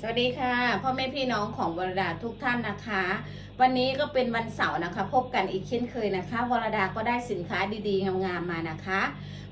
สวัสดีค่ะพ่อแม่พี่น้องของวรดาทุกท่านนะคะ วันนี้ก็เป็นวันเสาร์นะคะ พบกันอีกเช่นเคยนะคะวรดาก็ได้สินค้าดีๆ งามๆมานะคะ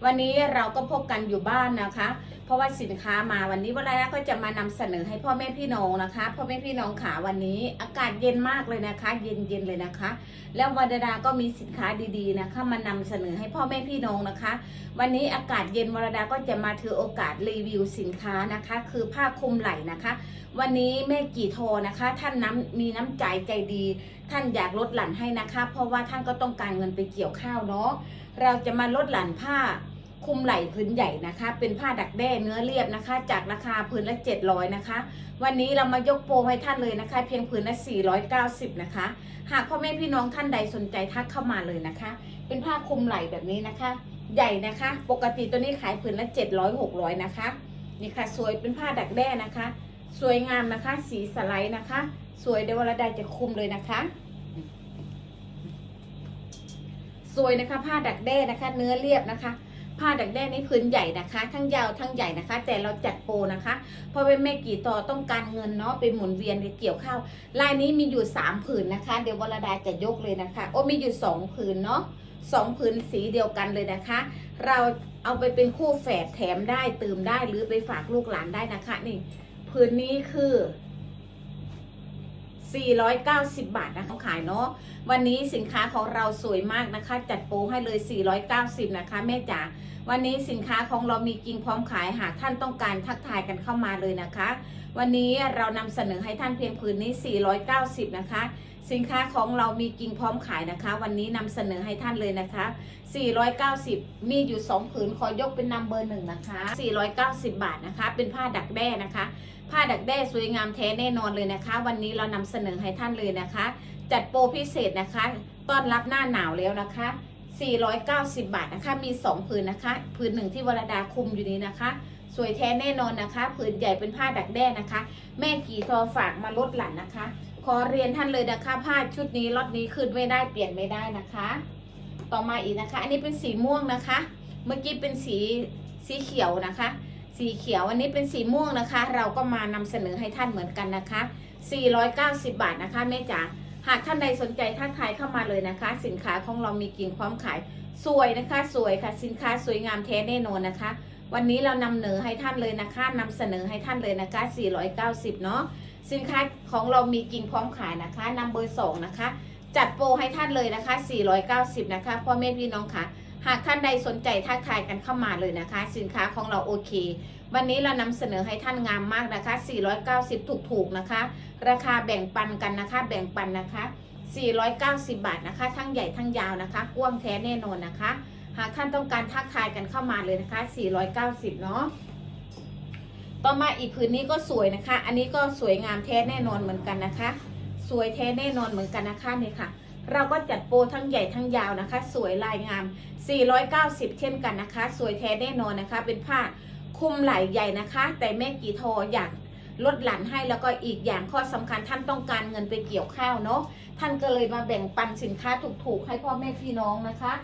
วันนี้เราก็พบกันอยู่บ้านนะคะ เพราะว่าสินค้ามาวันนี้วรดาก็จะมานำเสนอให้พ่อแม่พี่น้องนะคะพ่อแม่พี่น้องขาวันนี้ อากาศเย็นมากเลยนะคะ เย็นๆเลยนะคะ แล้ววรดาก็มีสินค้าดีๆนะคะ มานำเสนอให้พ่อแม่พี่น้องนะคะ วันนี้อากาศเย็นวรดาก็จะมาถือโอกาสรีวิวสินค้านะคะ คือผ้าคลุมไหล่นะคะ วันนี้แม่กี่โทนะคะ ท่านน้ำมีน้ำใจใจดี ท่านอยากลดหลั่นให้นะคะ เพราะว่าท่านก็ต้องการเงินไปเกี่ยวข้าวเนาะเราจะมาลดหลั่นผ้าคุมไหล่พื้นใหญ่นะคะ เป็นผ้าดักแด้เนื้อเรียบนะคะ จากราคาพื้นละ 700 นะคะ วันนี้เรามายกโปรให้ท่านเลยนะคะ เพียงพื้นละ 490 นะคะ หากพ่อแม่พี่น้องท่านใดสนใจทักเข้ามาเลยนะคะ เป็นผ้าคุมไหล่แบบนี้นะคะ ใหญ่นะคะ ปกติตัวนี้ขายผืนละ 700 600 นะคะนี่ค่ะสวยเป็นผ้าดักแด้นะคะ สวยงามนะคะ สีสไลด์นะคะ สวยเดววรดาจะคุมเลยนะคะ สวยนะคะ ผ้าดักแด้นะคะ เนื้อเรียบนะคะ ผ้าดักแด้นี่พื้นใหญ่นะคะ ทั้งยาวทั้งใหญ่นะคะ แต่เราจัดโปรนะคะเพราะเป็นแม่กี่ต่อต้องการเงินเนาะไปหมุนเวียนไปเกี่ยวข้าวลายนี้มีอยู่สามผืนนะคะ เดววรดาจะยกเลยนะคะ โอ้มีอยู่สองผืนเนาะสองผืนสีเดียวกันเลยนะคะ เราเอาไปเป็นคู่แฝดแถมได้ ตื่มได้หรือไปฝากลูกหลานได้นะคะนี่ ผืนนี้คือ 490 บาทนะคะขายเนาะวันนี้สินค้าของเราสวยมากนะคะ จัดโปรให้เลย 490 นะคะ แม่จ๋าวันนี้สินค้าของเรามีจริงพร้อมขายหากท่านต้องการทักทายกันเข้ามาเลยนะคะ วันนี้เรานำเสนอให้ท่านเพียงผืนนี้ 490 นะคะ สินค้าของเรามีจริงพร้อมขายนะคะ วันนี้นำเสนอให้ท่านเลยนะคะ 490 มีอยู่ 2 ผืนขอยกเป็นนัมเบอร์หนึ่งนะคะ 490 บาทนะคะ เป็นผ้าดักแด้นะคะ ผ้าดักแด้สวยงามแท้แน่นอนเลยนะคะ วันนี้เรานำเสนอให้ท่านเลยนะคะ จัดโปรพิเศษนะคะ ต้อนรับหน้าหนาวแล้วนะคะ 490 บาทนะคะ มี 2 ผืนนะคะ ผืนหนึ่งที่วรดาคุมอยู่นี้นะคะสวยแท้แน่นอนนะคะ ผืนใหญ่เป็นผ้าดักแด้นะคะ แม่กี่ทอฝากมาลดหลั่นนะคะ ขอเรียนท่านเลยนะคะผ้าชุดนี้ล็อตนี้ขึ้นไม่ได้เปลี่ยนไม่ได้นะคะ ต่อมาอีกนะคะ อันนี้เป็นสีม่วงนะคะ เมื่อกี้เป็นสีสีเขียวนะคะ สีเขียวอันนี้เป็นสีม่วงนะคะ เราก็มานำเสนอให้ท่านเหมือนกันนะคะ 490 บาทนะคะแม่จ๋าหากท่านใดสนใจทักทายเข้ามาเลยนะคะ สินค้าของเรามีกิ่งพร้อมขายสวยนะคะ สวยค่ะ สินค้าสวยงามแท้แน่นอนนะคะ วันนี้เรานำเหนอให้ท่านเลยนะคะนำเสนอให้ท่านเลยนะคะ 490 เนาะ สินค้าของเรามีกิ่งพร้อมขายนะคะนำเบอร์สองนะคะ จัดโปรให้ท่านเลยนะคะ 490 นะคะพ่อแม่พี่น้องค่ะ หากท่านใดสนใจทักทายกันเข้ามาเลยนะคะ สินค้าของเราโอเค วันนี้เรานำเสนอให้ท่านงามมากนะคะ 490 ถูกๆนะคะ ราคาแบ่งปันกันนะคะ แบ่งปันนะคะ 490 บาทนะคะ ทั้งใหญ่ทั้งยาวนะคะกว้างแท้แน่นอนนะคะ หากท่านต้องการทักทายกันเข้ามาเลยนะคะ 490 เนาะ ต่อมาอีกผืนนี้ก็สวยนะคะ อันนี้ก็สวยงามแท้แน่นอนเหมือนกันนะคะ สวยแท้แน่นอนเหมือนกันนะคะนี่ค่ะ เราก็จัดโปรทั้งใหญ่ทั้งยาวนะคะ สวยลายงาม 490 เช่นกันนะคะ สวยแท้แน่นอนนะคะ เป็นผ้าคุมไหล่ใหญ่นะคะ แต่แม่กี่โทออยากลดหลั่นให้แล้วก็อีกอย่างข้อสำคัญท่านต้องการเงินไปเกี่ยวข้าวเนาะท่านก็เลยมาแบ่งปันสินค้าถูกๆให้พ่อแม่พี่น้องนะคะ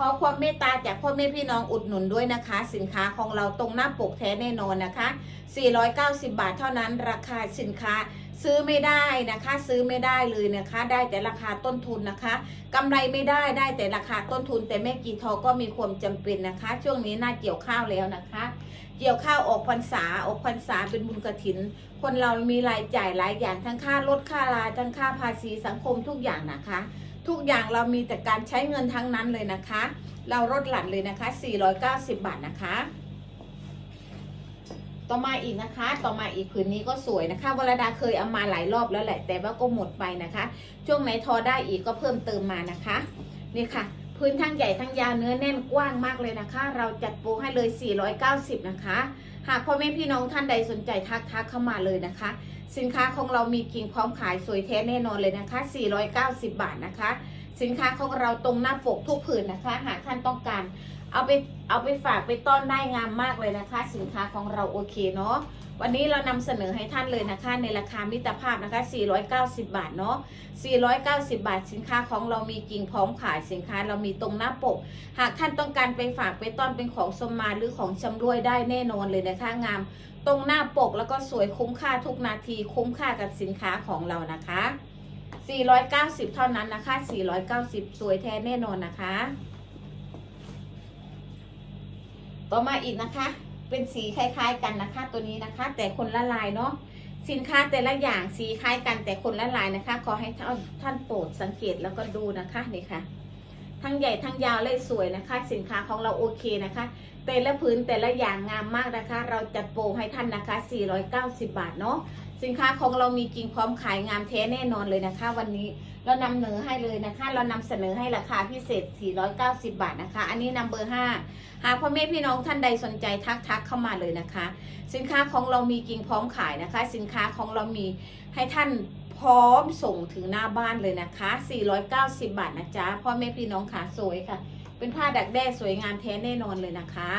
ขอความเมตตาจากพ่อแม่พี่น้องอุดหนุนด้วยนะคะ สินค้าของเราตรงหน้าปกแท้แน่นอนนะคะ 490 บาทเท่านั้นราคาสินค้าซื้อไม่ได้นะคะ ซื้อไม่ได้เลยนะคะ ได้แต่ราคาต้นทุนนะคะกำไรไม่ได้ได้แต่ราคาต้นทุน แต่แม่กีทอก็มีความจำเป็นนะคะ ช่วงนี้น่าเกี่ยวข้าวแล้วนะคะ เกี่ยวข้าวออกพรรษาออกพรรษาเป็นบุญกระถิน คนเรามีรายจ่ายหลายอย่างทั้งค่ารถค่าลาทั้งค่าภาษีสังคมทุกอย่างนะคะ ทุกอย่างเรามีแต่การใช้เงินทั้งนั้นเลยนะคะ เราลดหลั่นเลยนะคะ 490 บาทนะคะ ต่อมาอีกนะคะ ต่อมาอีกผืนนี้ก็สวยนะคะวรดาเคยเอามาหลายรอบแล้วแหละ แต่ว่าก็หมดไปนะคะ ช่วงไหนทอได้อีกก็เพิ่มเติมมานะคะ นี่ค่ะ พื้นทั้งใหญ่ทั้งยาวเนื้อแน่นกว้างมากเลยนะคะ เราจัดโปรให้เลย 490 นะคะ หากพ่อแม่พี่น้องท่านใดสนใจทักทักเข้ามาเลยนะคะ สินค้าของเรามีกิ่งพร้อมขายสวยแท้แน่นอนเลยนะคะ 490 บาทนะคะ สินค้าของเราตรงหน้าปกทุกผืนนะคะ หากท่านต้องการ เอาไปเอาไปฝากไปต้อนได้งามมากเลยนะคะ สินค้าของเราโอเคเนาะ วันนี้เรานำเสนอให้ท่านเลยนะคะ ในราคามิตรภาพนะคะ 490 บาทเนาะ 490 บาทสินค้าของเรามีกิ่งพร้อมขายสินค้าเรามีตรงหน้าปก หากท่านต้องการไปฝากไปต้อนเป็นของสมมาหรือของชำรวยได้แน่นอนเลยนะคะงาม ตรงหน้าปกแล้วก็สวยคุ้มค่าทุกนาทีคุ้มค่ากับสินค้าของเรานะคะ 490 เท่านั้นนะคะ 490 สวยแท้แน่นอนนะคะ ต่อมาอีกนะคะ เป็นสีคล้ายๆกันนะคะ ตัวนี้นะคะ แต่คนละลายเนาะสินค้าแต่ละอย่างสีคล้ายกันแต่คนละลายนะคะ ขอให้ท่านท่านโปรดสังเกตแล้วก็ดูนะคะนี่ค่ะ ทั้งใหญ่ทั้งยาวเลยสวยนะคะ สินค้าของเราโอเคนะคะ แต่ละพื้นแต่ละอย่างงามมากนะคะ เราจัดโปรให้ท่านนะคะ 490 บาทเนาะ สินค้าของเรามีกิ่งพร้อมขายงามแท้แน่นอนเลยนะคะ วันนี้เรานำเหนอให้เลยนะคะ เรานำเสนอให้ราคาพิเศษ 490 บาทนะคะ อันนี้นำเบอร์5หากพ่อแม่พี่น้องท่านใดสนใจทักทักเข้ามาเลยนะคะ สินค้าของเรามีกิ่งพร้อมขายนะคะ สินค้าของเรามีให้ท่านพร้อมส่งถึงหน้าบ้านเลยนะคะ 490 บาทนะจ๊ะพ่อแม่พี่น้องขาสวยค่ะ เป็นผ้าดักแด้สวยงามแท้แน่นอนเลยนะคะ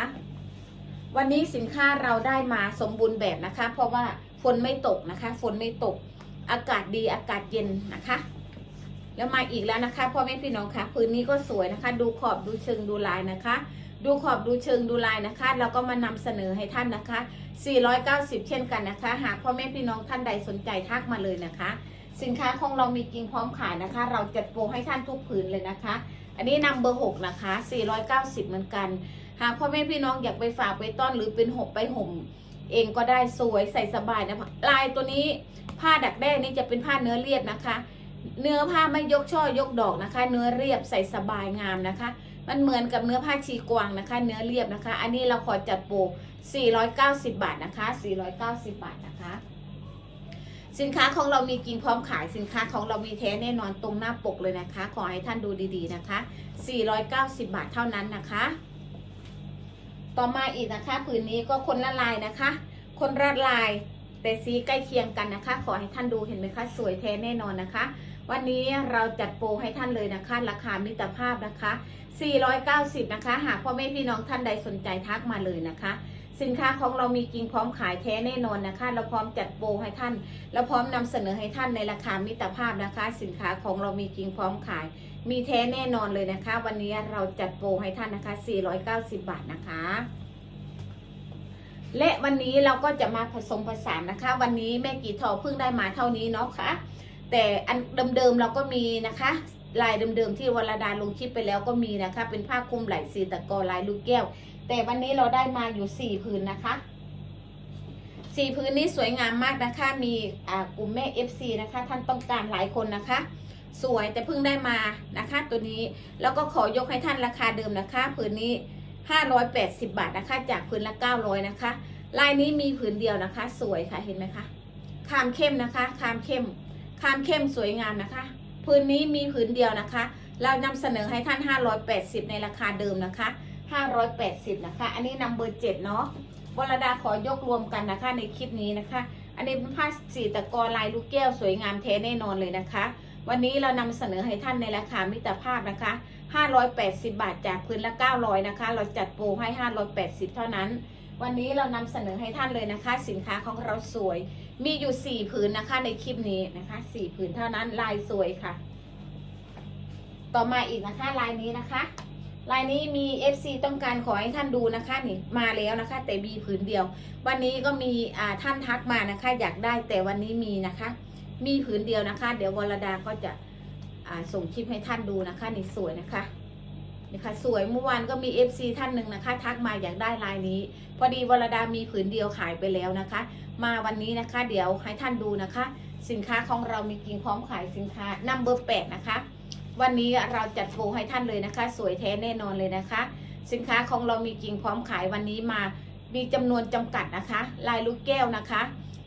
วันนี้สินค้าเราได้มาสมบูรณ์แบบนะคะ เพราะว่า ฝนไม่ตกนะคะฝนไม่ตก อากาศดีอากาศเย็นนะคะ แล้วมาอีกแล้วนะคะพ่อแม่พี่น้องคะพื้นนี้ก็สวยนะคะ ดูขอบดูเชิงดูลายนะคะ ดูขอบดูเชิงดูลายนะคะเราก็มานำเสนอให้ท่านนะคะ 490 เช่นกันนะคะ หากพ่อแม่พี่น้องท่านใดสนใจทักมาเลยนะคะ สินค้าของเรามีกิ่งพร้อมขายนะคะ เราจัดโปรให้ท่านทุกผืนเลยนะคะ อันนี้นำเบอร์6นะคะ 490 เหมือนกัน หากพ่อแม่พี่น้องอยากไปฝากไปต้อนหรือเป็นห่มไปห่ม เองก็ได้สวยใส่สบายนะลายตัวนี้ผ้าดักแด้นี่จะเป็นผ้าเนื้อเรียบนะคะ เนื้อผ้าไม่ยกช่อยกดอกนะคะ เนื้อเรียบใส่สบายงามนะคะ มันเหมือนกับเนื้อผ้าชีกวางนะคะ เนื้อเรียบนะคะ อันนี้เราขอจัดโปร490 บาทนะคะ 490 บาทนะคะ สินค้าของเรามีกิ่งพร้อมขายสินค้าของเรามีแท้แน่นอนตรงหน้าปกเลยนะคะ ขอให้ท่านดูดีๆนะคะ 490 บาทเท่านั้นนะคะ ต่อมาอีกนะคะผืนนี้ก็คนละลายนะคะ คนละลายแต่สีใกล้เคียงกันนะคะ ขอให้ท่านดูเห็นไหมคะสวยแท้แน่นอนนะคะ วันนี้เราจัดโปรให้ท่านเลยนะคะ ราคามิตรภาพนะคะ 490 นะคะ หากพ่อแม่พี่น้องท่านใดสนใจทักมาเลยนะคะ สินค้าของเรามีกิ่งพร้อมขายแท้แน่นอนนะคะ เราพร้อมจัดโปรให้ท่าน เราพร้อมนำเสนอให้ท่านในราคามิตรภาพนะคะ สินค้าของเรามีกิ่งพร้อมขาย มีแท้แน่นอนเลยนะคะ วันนี้เราจัดโปรให้ท่านนะคะ 490 บาทนะคะและวันนี้เราก็จะมาผสมผสานนะคะ วันนี้แม่กีทอเพิ่งได้มาเท่านี้เนาะค่ะแต่อันเดิมๆเราก็มีนะคะ ลายเดิมๆที่วรดาลงคลิปไปแล้วก็มีนะคะ เป็นผ้าคลุมไหล่สีตะกอลายลูกแก้ว แต่วันนี้เราได้มาอยู่สี่ผืนนะคะสี่ผืนนี้สวยงามมากนะคะ มีอ่ากลุ่มแม่ FC นะคะ ท่านต้องการหลายคนนะคะ สวยแต่เพิ่งได้มานะคะ ตัวนี้แล้วก็ขอยกให้ท่านราคาเดิมนะคะ ผืนนี้ 580 บาทนะคะ จากผืนละ 900 นะคะ ลายนี้มีผืนเดียวนะคะ สวยค่ะเห็นไหมคะคามเข้มนะคะคามเข้มคามเข้มสวยงามนะคะ ผืนนี้มีผืนเดียวนะคะ เรานำเสนอให้ท่าน 580 ในราคาเดิมนะคะ 580 นะคะ อันนี้นำเบอร์7เนาะวรดาขอยกรวมกันนะคะในคลิปนี้นะคะ อันนี้เป็นผ้าสีตะกอลายลูกแก้วสวยงามแท้แน่นอนเลยนะคะ วันนี้เรานำเสนอให้ท่านในราคามิตรภาพนะคะ 580 บาทจากพื้นละ 900 นะคะ เราจัดโปรให้ 580 เท่านั้น วันนี้เรานำเสนอให้ท่านเลยนะคะ สินค้าของเราสวย มีอยู่ 4 ผืนนะคะในคลิปนี้นะคะ 4 ผืนเท่านั้นลายสวยค่ะ ต่อมาอีกนะคะลายนี้นะคะ ลายนี้มี FC ต้องการขอให้ท่านดูนะคะนี่มาแล้วนะคะ แต่มีผืนเดียว วันนี้ก็มีอ่าท่านทักมานะคะ อยากได้แต่วันนี้มีนะคะ มีผืนเดียวนะคะ เดี๋ยววรดาก็จะอ่าส่งคลิปให้ท่านดูนะคะนี่สวยนะคะ นี่ค่ะสวยเมื่อวานก็มี FC ท่านหนึ่งนะคะ ทักมาอยากได้ลายนี้ พอดีวรดามีผืนเดียวขายไปแล้วนะคะ มาวันนี้นะคะเดี๋ยวให้ท่านดูนะคะ สินค้าของเรามีกิ่งพร้อมขายสินค้านัมเบอร์แปดนะคะ วันนี้เราจัดโปรให้ท่านเลยนะคะ สวยแท้แน่นอนเลยนะคะ สินค้าของเรามีกิ่งพร้อมขายวันนี้มามีจำนวนจำกัดนะคะ ลายลูกแก้วนะคะ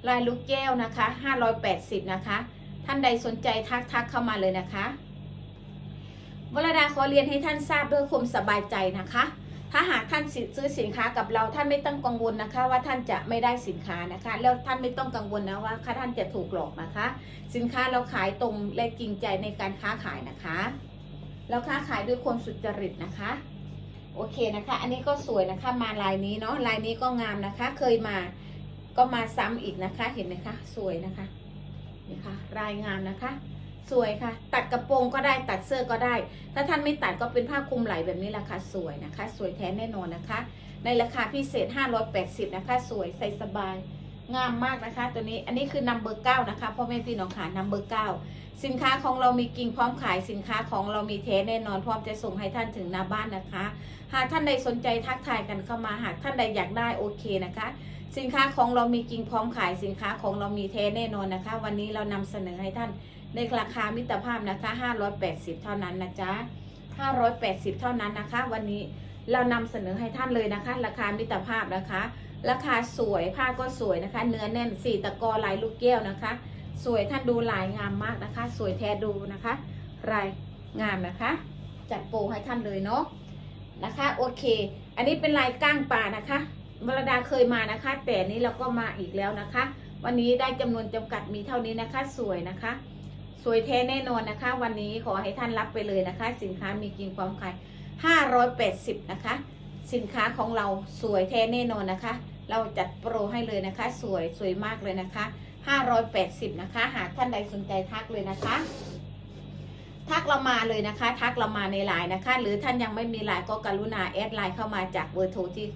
ลายลูกแก้วนะคะ580นะคะ ท่านใดสนใจทักทักเข้ามาเลยนะคะ วรดาขอเรียนให้ท่านทราบด้วยความสบายใจนะคะ ถ้าหากท่านซื้อสินค้ากับเราท่านไม่ต้องกังวลนะคะ ว่าท่านจะไม่ได้สินค้านะคะ แล้วท่านไม่ต้องกังวลนะว่าท่านจะถูกหลอกนะคะ สินค้าเราขายตรงและจริงใจในการค้าขายนะคะเราค้าขายด้วยความสุจริตนะคะโอเคนะคะ อันนี้ก็สวยนะคะ มาลายนี้เนาะ ลายนี้ก็งามนะคะ เคยมา ก็มาซ้ำอีกนะคะ เห็นไหมคะ สวยนะคะ นี่ค่ะรายงานนะคะ สวยค่ะ ตัดกระโปรงก็ได้ตัดเสื้อก็ได้ ถ้าท่านไม่ตัดก็เป็นผ้าคลุมไหล่แบบนี้แหละค่ะสวยนะคะ สวยแท้แน่นอนนะคะ ในราคาพิเศษ 580 นะคะ สวยใส่สบายงามมากนะคะ ตัวนี้อันนี้คือนัมเบอร์เก้านะคะพ่อแม่พี่น้องขานัมเบอร์เก้าสินค้าของเรามีกิ่งพร้อมขายสินค้าของเรามีเทแน่นอนพร้อมจะส่งให้ท่านถึงหน้าบ้านนะคะ หากท่านใดสนใจทักทายกันเข้ามาหากท่านใดอยากได้โอเคนะคะ สินค้าของเรามีกิ่งพร้อมขายสินค้าของเรามีเทแน่นอนนะคะ วันนี้เรานำเสนอให้ท่าน ในราคามิตรภาพนะคะ 580 เท่านั้นนะจ๊ะ 580 เท่านั้นนะคะ วันนี้เรานำเสนอให้ท่านเลยนะคะ ราคามิตรภาพนะคะ ราคาสวยผ้าก็สวยนะคะ เนื้อแน่นสีตะกอลายลูกแก้วนะคะ สวยท่านดูลายงามมากนะคะ สวยแท้ดูนะคะลายงามนะคะ จัดโปรให้ท่านเลยเนาะนะคะ โอเค อันนี้เป็นลายก้างปลานะคะวรดาเคยมานะคะ แต่นนี้เราก็มาอีกแล้วนะคะ วันนี้ได้จำนวนจำกัดมีเท่านี้นะคะ สวยนะคะ สวยแท้แน่นอนนะคะ วันนี้ขอให้ท่านรับไปเลยนะคะ สินค้ามีกินความขาย580 นะคะ สินค้าของเราสวยแท้แน่นอนนะคะ เราจัดโปรให้เลยนะคะ สวยสวยมากเลยนะคะ 580 นะคะ หากท่านใดสนใจทักเลยนะคะ ทักเรามาเลยนะคะ ทักเรามาในไลน์นะคะ หรือท่านยังไม่มีไลน์ก็กรุณาแอดไลน์เข้ามาจากเบอร์โทรที่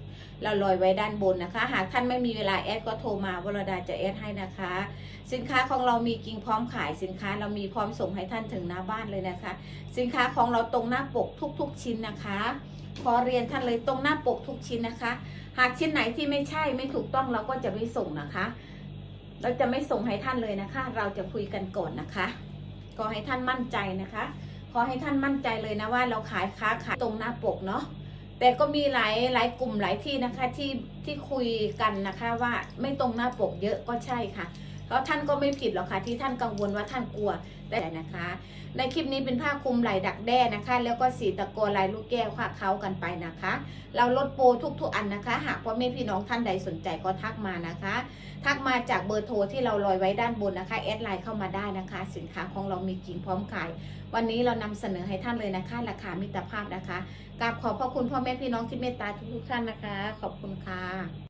เราลอยไว้ด้านบนนะคะ หากท่านไม่มีเวลาแอดก็โทรมาวรดาจะแอดให้นะคะ สินค้าของเรามีกิงพร้อมขายสินค้าเรามีพร้อมส่งให้ท่านถึงหน้าบ้านเลยนะคะ สินค้าของเราตรงหน้าปกทุก ๆ ชิ้นนะคะขอเรียนท่านเลยตรงหน้าปกทุกชิ้นนะคะ หากชิ้นไหนที่ไม่ใช่ไม่ถูกต้องเราก็จะไม่ส่งนะคะ เราจะไม่ส่งให้ท่านเลยนะคะ เราจะคุยกันก่อนนะคะ ขอให้ท่านมั่นใจนะคะ ขอให้ท่านมั่นใจเลยนะว่าเราขายค้าขายตรงหน้าปกเนาะแต่ก็มีหลายหลายกลุ่มหลายที่นะคะที่ที่คุยกันนะคะว่าไม่ตรงหน้าปกเยอะก็ใช่ค่ะ เพราะท่านก็ไม่ผิดหรอกค่ะที่ท่านกังวลว่าท่านกลัวแต่นะคะ ในคลิปนี้เป็นผ้าคลุมไหล่ดักแด้นะคะ แล้วก็สีตะโกลายลูกแก้วค่ะเขากันไปนะคะ เราลดโปรทุกๆอันนะคะ หากว่าแม่พี่น้องท่านใดสนใจก็ทักมานะคะ ทักมาจากเบอร์โทรที่เราลอยไว้ด้านบนนะคะแอดไลน์เข้ามาได้นะคะ สินค้าของเรามีกิ่งพร้อมขาย วันนี้เรานำเสนอให้ท่านเลยนะคะ ราคามิตรภาพนะคะกราบขอบพระคุณพ่อแม่พี่น้องที่เมตตาทุกๆท่านนะคะ ขอบคุณค่ะ